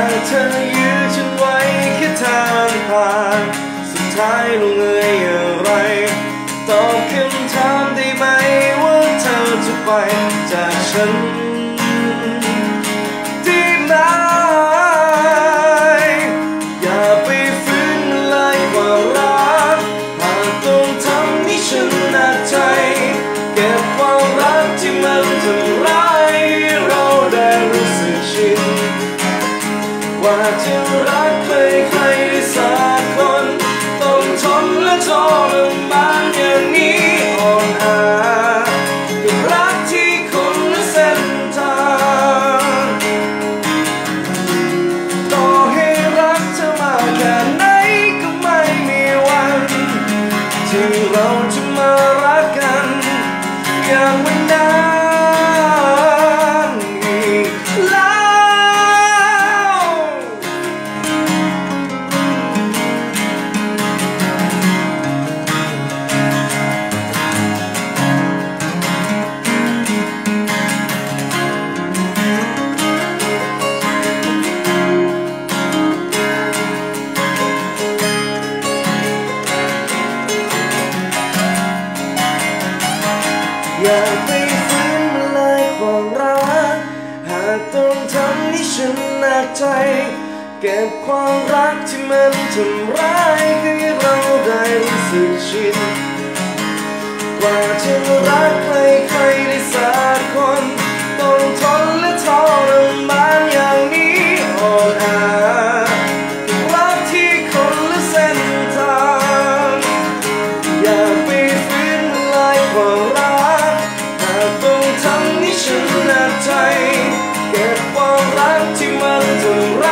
ากเธอยื้อฉันไว้แค่ทางผ่านสุดท้ายลงเอยอะไรตอบคำถามได้ไหมว่าเธอจะไปจากฉัน ว่า อย่าไปฝืนมันเลยความรัก หากต้องทำให้ฉันหนักใจ เก็บความรักที่มันทำร้ายให้เราได้รู้สึกชินกว่าจะรักใครใครได้สักคนต้องทน เก็บความรักที่มันจำร้า